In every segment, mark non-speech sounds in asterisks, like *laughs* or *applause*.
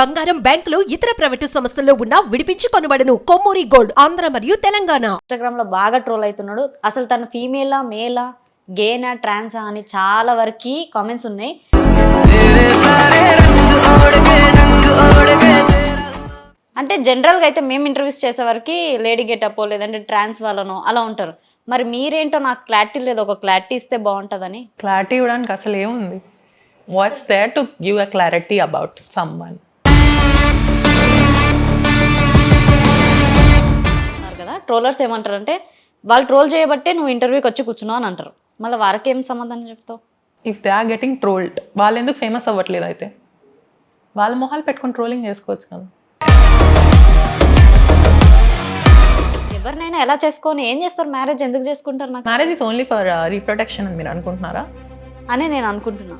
బంగారం బ్యాంకులు ఇతర ప్రైవేటు సంస్థల్లో ఉన్న విడిపించి కొనబడను. కొమ్మూరి గోల్డ్ ఆంధ్ర మరియు తెలంగాణ. ఇన్స్టాగ్రామ్లో బాగా ట్రోల్ అవుతున్నాడు. అసలు తను ఫీమేలా మేలా గేనా ట్రాన్సా అని చాలా వరకు కామెంట్స్ ఉన్నాయి. అంటే జనరల్గా అయితే మేము ఇంటర్వ్యూస్ చేసే వరకు లేడీ గెటప్ లేదంటే ట్రాన్స్ వాళ్ళనో అలా ఉంటారు. మరి మీరేంటో నాకు క్లారిటీ లేదు. ఒక క్లారిటీ ఇస్తే బాగుంటుందని. క్లారిటీ ఇవ్వడానికి అసలు ఏముంది? What's there to give a clarity about some one trollers ఏమంటారు అంటే వాళ్ళు ట్రోల్ చేయబట్టే నువ్వు ఇంటర్వ్యూకి వచ్చి కూర్చున్నావు అని అంటారు. మళ్ళీ వారికి ఏం సంబంధం చెప్తావు? If they are getting trolled వాళ్ళు ఎందుకు ఫేమస్ అవ్వట్లేదు అయితే? వాళ్ళ మొహాలు పెట్టుకొని ట్రోలింగ్ చేసుకోవచ్చు కదా. ఎవరినైనా ఎలా చేసుకొని ఏం చేస్తారు? మ్యారేజ్ ఎందుకు చేసుకుంటారు నాకు? Marriage is only for reproduction అని మీరు అనుకుంటున్నారా? అని నేను అనుకుంటున్నా.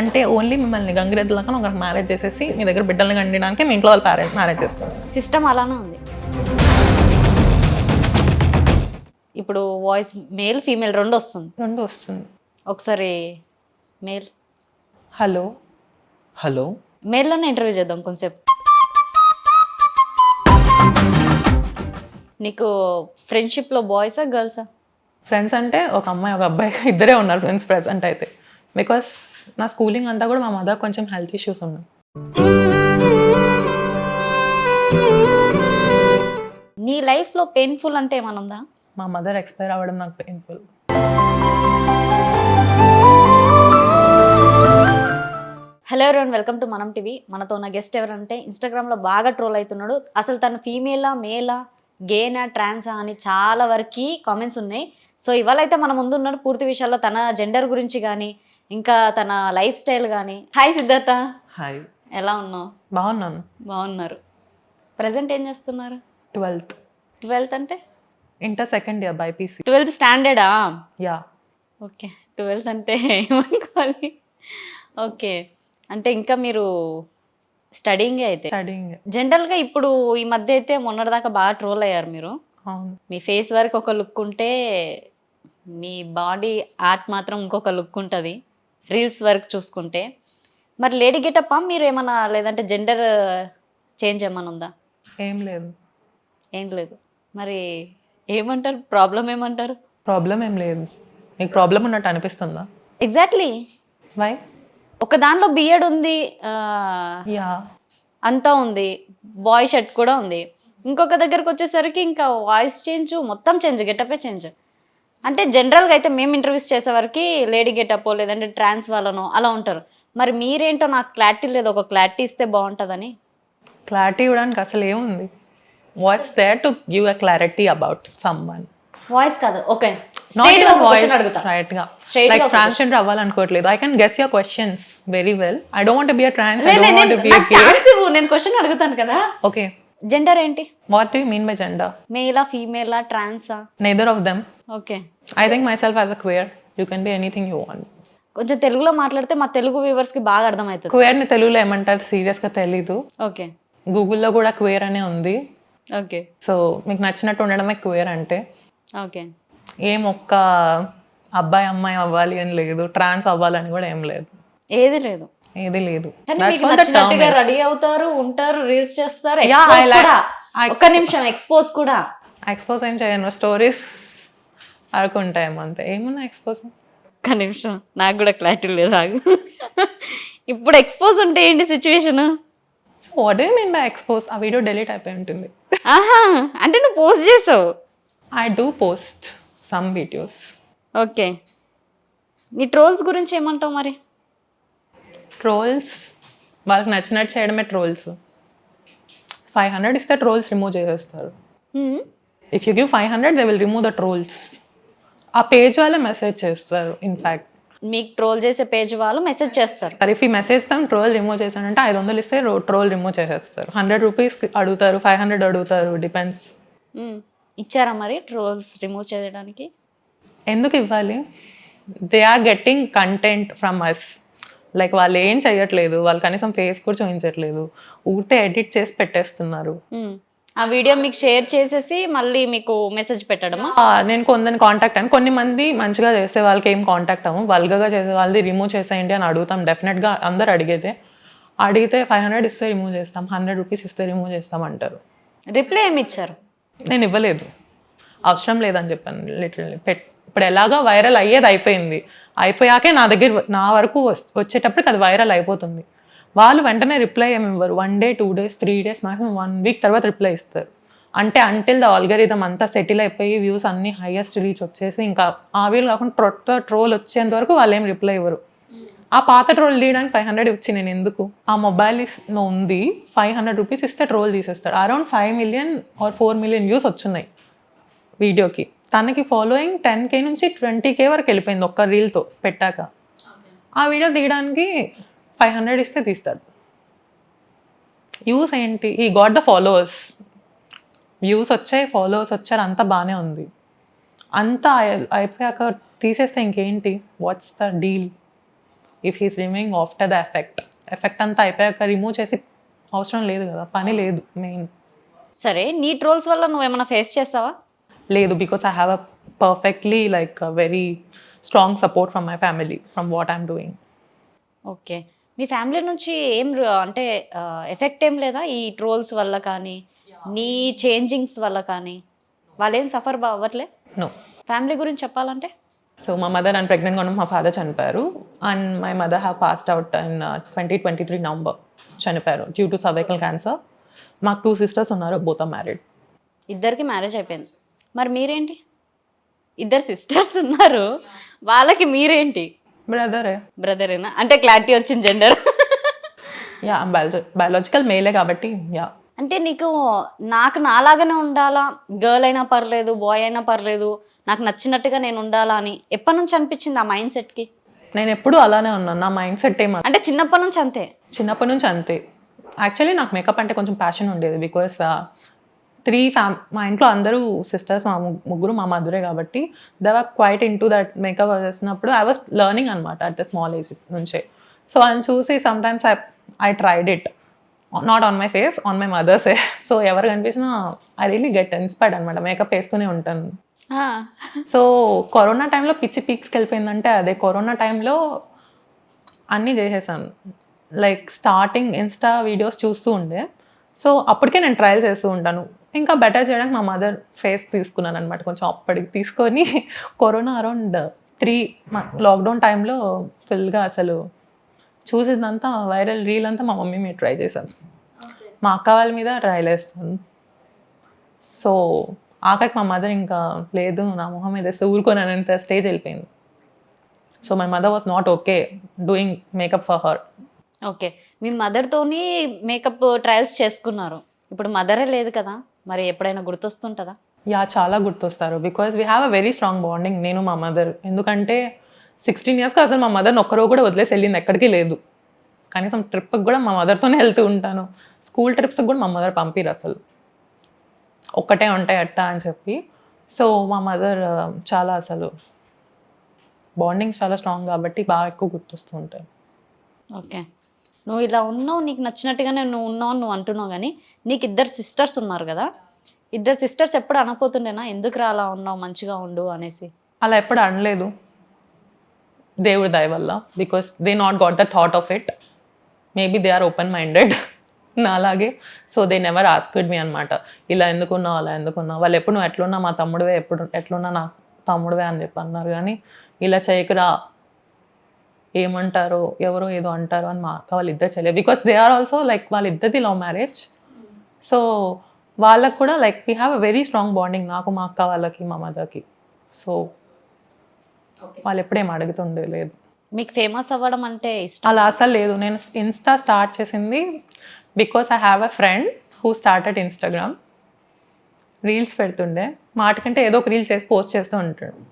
అంటే ఓన్లీ మిమ్మల్ని గంగిరెద్దులాగా ఒక మ్యారేజ్ చేసేసి మీ దగ్గర బిడ్డల్ని కండడానికి మీ ఇంట్లో వాళ్ళు మ్యారేజ్ చేస్తారు. సిస్టమ్ అలానే ఉంది. ఇప్పుడు వాయిస్ మేల్ ఫీమేల్ రెండు వస్తుంది. రెండు వస్తుంది. ఒకసారి మేల్ హలో. హలో. మేల్లోనే ఇంటర్వ్యూ చేద్దాం కొంచెంసేపు నీకు ఫ్రెండ్షిప్లో బాయ్సా గర్ల్సా ఫ్రెండ్స్ అంటే ఒక అమ్మాయి ఒక అబ్బాయి ఇద్దరే ఉన్నారు ఫ్రెండ్స్ ప్రెసెంట్ అయితే. బికాస్ నా స్కూలింగ్ అంతా కూడా మా మదర్ కొంచెం హెల్త్ ఇష్యూస్ ఉన్నాయి. నీ లైఫ్లో పెయిన్ఫుల్ అంటే ఏమన్నా ఉందా? మా మదర్ ఎక్స్పైర్ అవ్వడం నాకు పెయిన్ఫుల్ హలో ఎవరైన్ వెల్కమ్ టు మనం టీవీ మనతో ఉన్న గెస్ట్ ఎవరంటే ఇన్స్టాగ్రామ్లో బాగా ట్రోల్ అవుతున్నాడు. అసలు తను ఫీమేలా మేలా గేనా ట్రాన్సా అని చాలా వరకు కామెంట్స్ ఉన్నాయి. సో ఇవాళ అయితే మన ముందు ఉన్నాడు పూర్తి విషయాల్లో తన జెండర్ గురించి కానీ ఇంకా తన లైఫ్ స్టైల్ కానీ హాయ్ సిద్ధార్థ. హాయ్ ఎలా ఉన్నావు? బాగున్నాను. బాగున్నారు. ప్రజెంట్ ఏం చేస్తున్నారు? ట్వెల్త్ ట్వెల్త్ అంటే? Inter second year BiPC twelfth స్టాండర్డా? Yeah. Okay twelfth అంటే ఏమనుకోవాలి? ఓకే అంటే ఇంకా మీరు స్టడీంగే అయితే? స్టడీయింగ్. జనరల్గా ఇప్పుడు ఈ మధ్య అయితే మొన్నటిదాకా బాగా ట్రోల్ అయ్యారు మీరు. అవును. మీ ఫేస్ వరకు ఒక లుక్ ఉంటే మీ బాడీ ఆర్ట్ మాత్రం ఇంకొక లుక్ ఉంటుంది రీల్స్ వర్క్ చూసుకుంటే. మరి లేడీ గెటప్పా? మీరు ఏమన్నా లేదంటే జెండర్ చేంజ్ ఏమైనా ఉందా? ఏం లేదు. ఏం లేదు. మరి ఏమంటారు? ప్రాబ్లం ఏమంటారు? ప్రాబ్లం ఏం లేదు. మీకు ప్రాబ్లం ఉన్నట్టు అనిపిస్తుందా? ఎగ్జాక్ట్లీ వై ఒక దానిలో బియర్డ్ ఉంది ఆ, యా అంతా ఉంది బాయ్ షర్ట్ కూడా ఉంది. ఇంకొక దగ్గరకు వచ్చేసరికి ఇంకా వాయిస్ చేంజ్ మొత్తం చేంజ్ గెటపే చేంజ్ అంటే జనరల్గా అయితే మేము ఇంటర్వ్యూస్ చేసేవరకు లేడీ గెటప్ లేదంటే ట్రాన్స్ వాళ్ళనో అలా ఉంటారు. మరి మీరేంటో నాకు క్లారిటీ లేదు ఒక క్లారిటీ ఇస్తే బాగుంటుందని. క్లారిటీ ఇవ్వడానికి అసలు ఏముంది? What's there to give a clarity about some one voice కాదు ఓకే వాయిస్ రైట్గా like transgender అవ్వాలనుకోవట్లేదు I can guess your questions very well I don't want be a trans I don't want be ఇవ్వు. నేను question అడుగుతాను కదా. Okay gender ఏంటి? What do you mean by gender మేలా ఫీమేలా ట్రాన్సా neither of them. Okay i think myself as a queer you can be anything you want. కొంచెం తెలుగులో మాట్లాడితే మా తెలుగు వ్యూవర్స్కి బాగా అర్థమవుతుంది. క్వేర్ని తెలుగులో ఏమంటారు? సీరియస్గా తెలీదు. ఓకే గూగుల్లో కూడా క్వేర్ అనే ఉంది. ఓకే. సో మీకు నచ్చినట్టు ఉండడమే క్వేర్ అంటే. ఓకే. ఏం ఒక్క అబ్బాయి అమ్మాయి అవ్వాలి అని లేదు. ట్రాన్స్ అవ్వాలని కూడా ఏం లేదు. ఏది లేదు. ఏది లేదు. రెడీ అవుతారు ఉంటారు రీల్స్ చేస్తారు ఒక్క నిమిషం ఎక్స్పోజ్ కూడా. ఎక్స్పోజ్ ఏం చేయను. స్టోరీస్ ఆడుకుంటాయేమో అంతే. ఏమన్నా ఎక్స్పోజ్ ఒక్క నిమిషం. నాకు కూడా క్లారిటీ లేదు *laughs* ఇప్పుడు ఎక్స్పోజ్ ఉంటే ఏంటి situation what do mean by expose? ఆ వీడియో డెలీట్ అయిపోయి ఉంటుంది. ఆహా అంటే నువ్వు పోస్ట్ చేసావు? I do post some videos okay. నీ ట్రోల్స్ గురించి ఏమంటావు మరి? ట్రోల్స్? వాళ్ళకి నచ్చినట్టు చేయడమే ట్రోల్స్. ఫైవ్ హండ్రెడ్ ఇస్తే ట్రోల్స్ రిమూవ్ చేసేస్తారు. If you give five hundred they will remove the trolls ఆ పేజ్ వాళ్ళే మెసేజ్ చేస్తారు ఇన్ఫ్యాక్ట్ మీకు ట్రోల్ చేసే పేజ్ వాళ్ళు మెసేజ్ చేస్తారు. సరే ఈ మెసేజ్ తను ట్రోల్ రిమూవ్ చేశానంటే ఐదు వందలు ఇస్తే ట్రోల్ రిమూవ్ చేసేస్తారు. హండ్రెడ్ రూపీస్ అడుగుతారు ఫైవ్ హండ్రెడ్ అడుగుతారు డిపెండ్స్. ఇచ్చారా మరి ట్రోల్స్ రిమూవ్ చేయడానికి? ఎందుకు ఇవ్వాలి? They are getting content from us like వాళ్ళు ఏం చేయట్లేదు వాళ్ళు కనీసం ఫేస్ కూడా చూపించట్లేదు. ఊరితే ఎడిట్ చేసి పెట్టేస్తున్నారు. ఆ వీడియో మీకు షేర్ చేసేసి మళ్ళీ మీకు మెసేజ్ పెట్టడమా? ఆ, నేను కొందరిని కాంటాక్ట్ అని కొన్ని మంది మంచిగా చేసే వాళ్ళకి ఏం కాంటాక్ట్ అవ్వము. వల్గగా చేసే వాళ్ళది రిమూవ్ చేసేయండి అని అడుగుతాం. డెఫినెట్గా అందరు అడిగేదే. అడిగితే ఫైవ్ హండ్రెడ్ ఇస్తే రిమూవ్ చేస్తాం. హండ్రెడ్ రూపీస్ ఇస్తే రిమూవ్ చేస్తాం అంటారు. రిప్లై ఏమి ఇచ్చారు? నేను ఇవ్వలేదు. అవసరం లేదని చెప్పాను. లిటరల్లీ పెట్ ఇప్పుడు ఎలాగా వైరల్ అయ్యేది అయిపోయింది. అయిపోయాకే నా దగ్గర నా వరకు వచ్చేటప్పటికి అది వైరల్ అయిపోతుంది. వాళ్ళు వెంటనే రిప్లై ఏమి ఇవ్వరు one day two days three days maximum one week తర్వాత రిప్లై ఇస్తారు. అంటే అంటిల్ ద ఆల్గరిథం అంతా సెటిల్ అయిపోయి వ్యూస్ అన్ని హైయెస్ట్ రీచ్ వచ్చేసి ఇంకా ఆ వీలు కాకుండా ప్రొట్ట ట్రోల్ వచ్చేంత వరకు వాళ్ళు ఏం రిప్లై ఇవ్వరు. ఆ పాత ట్రోల్ తీయడానికి ఫైవ్ హండ్రెడ్ ఇచ్చి నేను ఎందుకు? ఆ మొబైల్ ఉంది. ఫైవ్ హండ్రెడ్ రూపీస్ ఇస్తే ట్రోల్ తీసేస్తాడు. Around five million or four million views వచ్చున్నాయి వీడియోకి. తనకి ఫాలోయింగ్ టెన్ కే నుంచి ట్వంటీ కే వరకు వెళ్ళిపోయింది ఒక్క రీల్తో పెట్టాక. ఆ వీడియో తీయడానికి ఫైవ్ హండ్రెడ్ ఇస్తే తీస్తాడు యూస్ ఏంటి? ఈ గాట్ ద ఫాలోవర్స్. వ్యూస్ వచ్చాయి ఫాలోవర్స్ వచ్చారు అంతా బాగానే ఉంది. అంతా అయి- అయిపోయాక తీసేస్తే ఇంకేంటి? What's the deal if he's removing after the effect effect అంతా అయిపోయాక రిమూవ్ చేసి అవసరం లేదు కదా పని లేదు మెయిన్ సరే నీ ట్రోల్స్ వల్ల నువ్వు ఏమైనా ఫేస్ చేస్తావా? లేదు because I have a perfectly like very strong support from my family from what I'm doing okay me family నుంచి ఏం అంటే ఎఫెక్ట్ ఏం లేదా? ఈ ట్రోల్స్ వల్ల కానీ నీ చేంజింగ్స్ వల్ల కానీ? వాళ్ళేం సఫర్ అవ్వట్లే? నో. ఫ్యామిలీ గురించి చెప్పాలంటే? సో మా మదర్ అండ్ ప్రెగ్నెంట్గా ఉన్న మా ఫాదర్ చనిపోయారు. And my mother have passed out in twenty twenty three November చనిపోయారు డ్యూ టు సర్వైకల్ క్యాన్సర్. మాకు టూ సిస్టర్స్ ఉన్నారు బోత్ మ్యారీడ్. ఇద్దరికి మ్యారేజ్ అయిపోయింది. మరి మీరేంటి? ఇద్దరు సిస్టర్స్ ఉన్నారు. వాళ్ళకి మీరేంటి? బ్రదరే బ్రదరేనా అంటే క్లారిటీ వచ్చింది జెండర్ యా బయాలజీ బయాలజికల్ మేలే కాబట్టి యా అంటే నీకు నాకు నాలాగానే ఉండాలా? గర్ల్ అయినా పర్లేదు బాయ్ అయినా పర్లేదు నాకు నచ్చినట్టుగా నేను ఉండాలా అని ఎప్పటి నుంచి అనిపించింది ఆ మైండ్ సెట్కి నేను ఎప్పుడూ అలానే ఉన్నాను. నా మైండ్ సెట్ ఏమ అంటే చిన్నప్పటి నుంచి అంతే? చిన్నప్పటి నుంచి అంతే. యాక్చువల్లీ నాకు మేకప్ అంటే కొంచెం ప్యాషన్ ఉండేది బికాస్ త్రీ ఫ్యామ్ మా ఇంట్లో అందరూ సిస్టర్స్ మా ముగ్గురు మా మధురే కాబట్టి they were quite into that makeup చేసినప్పుడు ఐ వాస్ లర్నింగ్ అనమాట అట్ ద స్మాల్ ఏజ్ నుంచే. సో అని చూసి sometimes I I tried it. Not on my face on my mother's. *laughs* So ఎవరు కనిపించినా ఐ రియలీ గెట్ ఇన్స్పైర్డ్ అనమాట makeup వేస్తూనే ఉంటాను. సో కరోనా టైంలో పిచ్చి పీక్స్కి వెళ్ళిపోయిందంటే అదే. కరోనా టైంలో అన్నీ చేసేసాను. లైక్ స్టార్టింగ్ ఇన్స్టా వీడియోస్ చూస్తూ ఉండే. సో అప్పటికే నేను ట్రయల్ చేస్తూ ఉంటాను. ఇంకా బెటర్ చేయడానికి మా మదర్ ఫేస్ తీసుకున్నాను అనమాట కొంచెం అప్పటికి తీసుకొని కరోనా అరౌండ్ త్రీ లాక్డౌన్ టైంలో ఫుల్గా అసలు చూసిందంతా వైరల్ రీల్ అంతా మా మమ్మీ మీద ట్రై చేశాను మా అక్క వాళ్ళ మీద ట్రయల్ వేస్తాను సో ఆఖరికి మా మదర్ ఇంకా లేదు నా మొహం మీద ఊరుకోనంత స్టేజ్ వెళ్ళిపోయింది. So my mother was not okay doing makeup for her okay. మీ మదర్తోని మేకప్ ట్రయల్స్ చేసుకున్నారు. ఇప్పుడు మదరే లేదు కదా. మరి ఎప్పుడైనా గుర్తొస్తుంటుందా? యా చాలా గుర్తొస్తారు. Because we have a very strong bonding నేను మా మదర్ ఎందుకంటే సిక్స్టీన్ ఇయర్స్కి అసలు మా మదర్ని ఒక్కరో కూడా వదిలేసి వెళ్ళింది ఎక్కడికి లేదు. కనీసం ట్రిప్కి కూడా మా మదర్తోనే వెళ్తూ ఉంటాను. స్కూల్ ట్రిప్స్కి కూడా మా మదర్ పంపిరు అసలు. ఒక్కటే ఉంటాయి అట్ట అని చెప్పి. సో మా మదర్ చాలా అసలు బాండింగ్ చాలా స్ట్రాంగ్ కాబట్టి బాగా ఎక్కువ గుర్తొస్తూ ఉంటాయి. ఓకే. నువ్వు ఇలా ఉన్నావు నీకు నచ్చినట్టుగానే నువ్వు ఉన్నావు నువ్వు అంటున్నావు కానీ నీకు ఇద్దరు సిస్టర్స్ ఉన్నారు కదా. ఇద్దరు సిస్టర్స్ ఎప్పుడు అనపోతుండేనా ఎందుకు రా అలా ఉన్నావు మంచిగా ఉండు అనేసి. అలా ఎప్పుడు అనలేదు. దేవుడి దయ వల్ల. Because they not got the thought of it maybe they are open minded నాలాగే. So they never asked me అనమాట ఇలా ఎందుకున్నావు అలా ఎందుకున్నావు వాళ్ళు ఎప్పుడు నువ్వు ఎట్లున్నా మా తమ్ముడివే ఎప్పుడు ఎట్లున్నా నా తమ్ముడివే అని చెప్పి అన్నారు కానీ ఇలా చేయకురా ఏమంటారో ఎవరో ఏదో అంటారో అని మా అక్క వాళ్ళు ఇద్దరు చేయలేదు because they are also like వాళ్ళిద్దరిది love marriage so వాళ్ళకు కూడా like we have a very strong bonding నాకు మా అక్క వాళ్ళకి మా మదర్కి సో వాళ్ళు ఎప్పుడేం అడుగుతుండే లేదు. మీకు ఫేమస్ అవ్వడం అంటే ఇష్టం? అలా అసలు లేదు. నేను ఇన్స్టా స్టార్ట్ చేసింది because I have a friend who started Instagram reels పెడుతుండే. మాటకంటే ఏదో ఒక రీల్ చేసి పోస్ట్ చేస్తూ ఉంటాడు.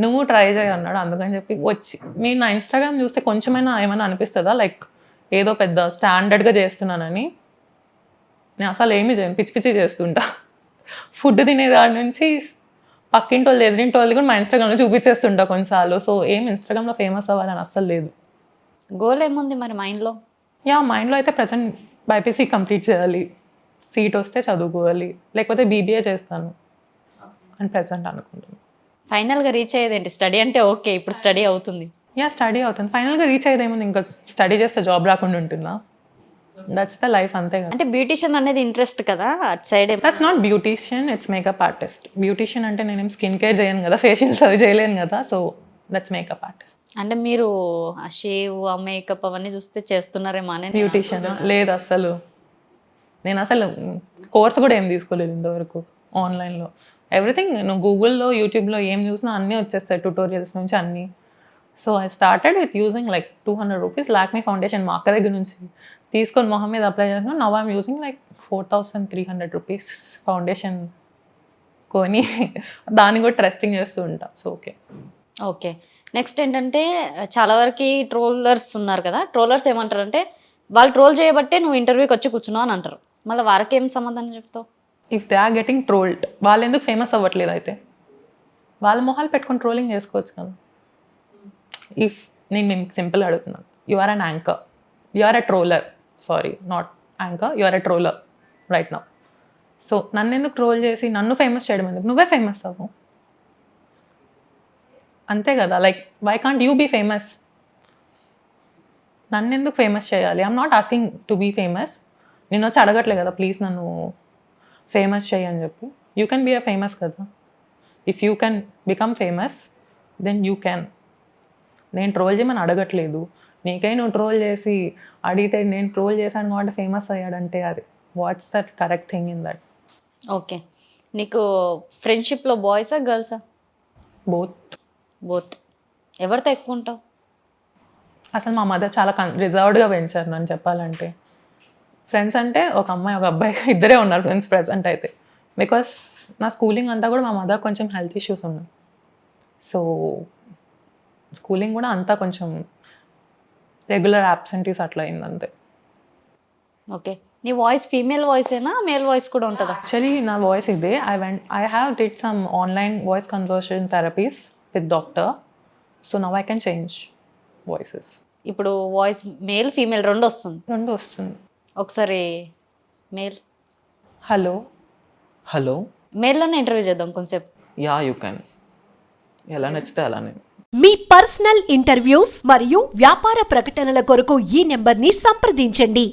నువ్వు ట్రై చేయ అన్నాడు. అందుకని చెప్పి వచ్చి మీరు నా ఇన్స్టాగ్రామ్ చూస్తే కొంచెమైనా ఏమైనా అనిపిస్తుందా? లైక్ ఏదో పెద్ద స్టాండర్డ్గా చేస్తున్నానని. నేను అసలు ఏమీ చేయను. పిచ్చి పిచ్చి చేస్తుంటా. ఫుడ్ తినేదాని నుంచి పక్కింటి వాళ్ళు ఎదిరింటి వాళ్ళు కూడా మా ఇన్స్టాగ్రామ్లో చూపించేస్తుంటా కొన్నిసార్లు. సో ఏం ఇన్స్టాగ్రామ్లో ఫేమస్ అవ్వాలని అస్సలు లేదు. గోల్ ఏముంది మరి మైండ్లో యా మైండ్లో అయితే ప్రజెంట్ బైపీసీ కంప్లీట్ చేయాలి. సీట్ వస్తే చదువుకోవాలి. లేకపోతే బీబీఏ చేస్తాను. అని ప్రజెంట్ అనుకుంటున్నాను ఫైనల్గా రీచ్ అయ్యేది ఏంటి స్టడీ అంటే ఓకే ఇప్పుడు స్టడీ అవుతుంది. యా స్టడీ అవుతుంది. ఫైనల్గా రీచ్ అయ్యేదేముంది ఇంకా స్టడీ చేస్తే జాబ్ రాకుండా ఉంటుందా? దట్స్ ద లైఫ్ అంతే కదా. అంటే బ్యూటిషియన్ అనేది ఇంట్రెస్ట్ కదా అటు side that's not beautician it's makeup artist beautician అంటే నేనేం స్కిన్ కేర్ చేయను కదా ఫేషియల్ సర్వ్ చేయలేను కదా సో దట్స్ మేకప్ ఆర్టిస్ట్ అంటే మీరు ఆ షేవ్ ఆ మేకప్ అవన్నీ చూస్తే చేస్తున్నారేమో అని బ్యూటీషియన్ లేదు అసలు. నేను అసలు కోర్స్ కూడా ఏం తీసుకోలేదు ఇంతవరకు ఆన్లైన్లో ఎవ్రీథింగ్ నువ్వు గూగుల్లో యూట్యూబ్లో ఏం చూసినా అన్నీ వచ్చేస్తాయి ట్యూటోరియల్స్ నుంచి అన్నీ. So I started with using like two hundred rupees Lakme foundation మా అక్క దగ్గర నుంచి. తీసుకొని మొహం మీద అప్లై చేసిన now I'm using like four thousand three hundred rupees foundation కొని *laughs* దాన్ని కూడా ట్రెస్టింగ్ చేస్తూ ఉంటాం. సో ఓకే ఓకే నెక్స్ట్ ఏంటంటే చాలా వరకు ట్రోలర్స్ ఉన్నారు కదా ట్రోలర్స్ ఏమంటారు అంటే వాళ్ళు ట్రోల్ చేయబట్టే నువ్వు ఇంటర్వ్యూకి వచ్చి కూర్చున్నావు అని అంటారు. మళ్ళీ వారికి ఏం సమాధానం చెప్తావు? If they are getting trolled వాళ్ళు ఎందుకు ఫేమస్ అవ్వట్లేదు అయితే? వాళ్ళ మొహాలు పెట్టుకొని ట్రోలింగ్ చేసుకోవచ్చు కదా. ఇఫ్ నేను మేము సింపుల్ అడుగుతున్నాను you are an anchor you are a troller sorry not anchor you are a troller right now so నన్ను ఎందుకు ట్రోల్ చేసి నన్ను ఫేమస్ చేయడం ఎందుకు? నువ్వే ఫేమస్ అవ్వు. అంతే కదా. Like why can't you be famous నన్ను ఎందుకు ఫేమస్ చేయాలి? I'm not asking to be famous నేను వచ్చి అడగట్లే కదా ప్లీజ్ నన్ను ఫేమస్ చేయి అని చెప్పి. You can be a famous కదా. If you can become famous then you can నేను ట్రోల్ చేయమని అడగట్లేదు. నీకై నువ్వు ట్రోల్ చేసి అడిగితే నేను ట్రోల్ చేశాను కాబట్టి ఫేమస్ అయ్యాడంటే అది. What's that correct thing in that okay నీకు ఫ్రెండ్షిప్లో బాయ్సా గర్ల్సా బోత్ బోత్ ఎవరితో ఎక్కువ ఉంటావు? అసలు మా మదర్ చాలా కన్ రిజర్వ్డ్గా పెంచారు నన్ను చెప్పాలంటే. ఫ్రెండ్స్ అంటే ఒక అమ్మాయి ఒక అబ్బాయి *laughs* ఇద్దరే ఉన్నారు ఫ్రెండ్స్ ప్రజెంట్ అయితే. బికాస్ నా స్కూలింగ్ అంతా కూడా మా మదర్ కొంచెం హెల్త్ ఇష్యూస్ ఉన్నాయి. సో స్కూలింగ్ కూడా అంతా కొంచెం రెగ్యులర్ యాబ్సెంటీస్ అట్లా అయింది అంతే ఓకే నీ వాయిస్ ఫీమేల్ వాయిసేనా మేల్ వాయిస్ కూడా ఉంటుందా? యాక్చువల్లీ నా వాయిస్ ఇదే. I went I have did some online voice conversion therapies with doctor so now I can change voices ఇప్పుడు వాయిస్ మేల్ ఫీమేల్ రెండు వస్తుంది. రెండు వస్తుంది. ఒకసారి మేల్. హలో. హలో. మేల్లోనే ఇంటర్వ్యూ చేద్దాం కొంచెంసేపు యా యూ క్యాన్ ఎలా నచ్చితే అలానే మీ పర్సనల్ ఇంటర్వ్యూస్ మరియు వ్యాపార ప్రకటనల కొరకు ఈ నెంబర్ని సంప్రదించండి.